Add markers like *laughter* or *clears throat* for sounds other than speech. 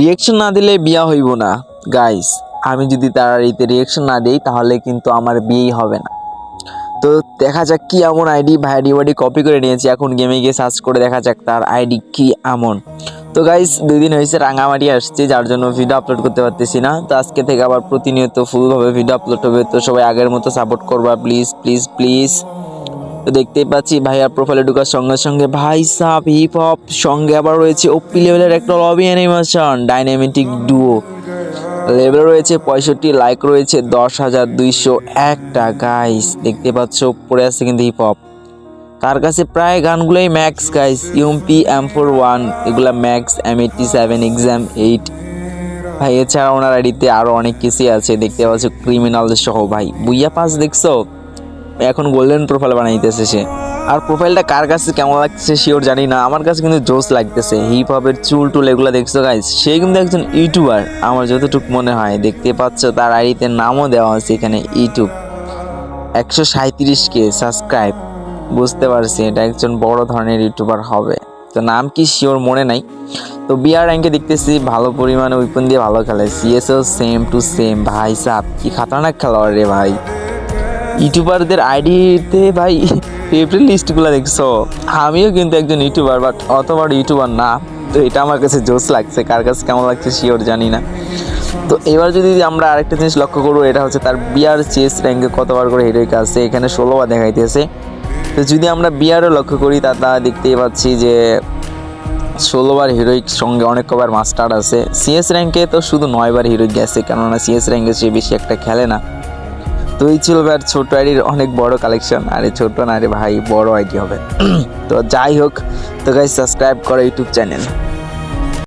Reaction না দিলে বিয়া হইব না। গাইস আমি যদি তার আইডিতে রিয়েকশন না দিই, তাহলে কিন্তু আমার বিয়েই হবে না। তো দেখা যাক কি এমন আইডি ভাই আইডি ওয়াইডি কপি করে নিয়েছি। এখন গেমে গিয়ে সার্চ করে দেখা যাক তার আইডি কি এমন। তো গাইস দুই দিন হয়েছে রাঙামাটি আসছে, যার জন্য ভিডিও আপলোড করতে পারতেছি না। তো আজকে থেকে আবার প্রতিনিয়ত ফুলভাবে ভিডিও আপলোড হবে। তো সবাই আগের মতো সাপোর্ট করবা প্লিজ প্লিজ প্লিজ তো দেখতেই পাচ্ছি ভাইয়ার প্রোফাইলে ঢোকার সঙ্গে সঙ্গে ভাই সাপ হিপ হপ সঙ্গে আবার রয়েছে ওপি লেভেলের একটা lobby animation dynamic duo level রয়েছে পঁয়ষট্টি লাইক রয়েছে দশ হাজার দুইশো একটা গাইস দেখতে পাচ্ছ, পড়ে আছে কিন্তু হিপ হপ তার কাছে প্রায় গানগুলোই max guys UMP M four one এগুলা max M eighty seven XM eight ভাই, এছাড়া ওনার আইডিতে আরও অনেক কিছুই আছে। দেখতে পাচ্ছ ক্রিমিনাল সহ, ভাই। বুইয়া পাস দেখছ? এখন গোল্ডেন প্রোফাইল বানাইতেছে সে। আর প্রোফাইলটা কার কাছে, কেমন লাগছে শিওর জানি না। আমার কাছে কিন্তু জোস লাগতেছে। হিপ হপের চুল টুল এগুলো দেখছ গাইস সে কিন্তু একজন ইউটিউবার। আমার যতটুকু মনে হয়, দেখতে পাচ্ছ, তার আইডিতে নামও দেওয়া আছে এখানে ইউটিউব। একশো সাঁত্রিশ কে সাবস্ক্রাইব বুঝতে পারছি, এটা একজন বড় ধরনের ইউটিউবার হবে। তো নাম কি শিওর মনে নাই। তো বিআর র্যাঙ্কে দেখতেছি, ভালো পরিমাণে উইপন দিয়ে ভালো খেলে। সিএসও সেম টু সেম ভাই সাহ কি খাতারনাক খেলোয়াড় রে ভাই। ইউটিউবারদের আইডিতে ভাই ফেভারিট লিস্টগুলো দেখছ? আমিও কিন্তু একজন ইউটিউবার বাট অত বড় ইউটিউবার না। তো এটা আমার কাছে জোস লাগছে, কার কাছে কেমন লাগছে শিওর জানি না। তো এবার যদি আমরা আরেকটা জিনিস লক্ষ্য করব, এটা হচ্ছে তার বিয়ার চেস র্যাঙ্কে কতবার করে হিরোইক আছে, এখানে ষোলোবার দেখাইতেছে তো যদি আমরা বিয়ারও লক্ষ্য করি, তা তা দেখতেই পাচ্ছি যে ষোলোবার হিরোইক সঙ্গে অনেক কবার মাস্টার আছে। সিএস র্যাঙ্কে তো শুধু নয়বার হিরোইক গেছে, কেননা সিএস র্যাঙ্কে সে বেশি একটা খেলে না। তো এই ছিল ভাই ছোট আইডির অনেক বড় কালেকশন আর এই ছোট না রে ভাই, বড় আইডি হবে। *clears throat* তো যাই হোক, তো গাই সাবস্ক্রাইব করো ইউটিউব চ্যানেল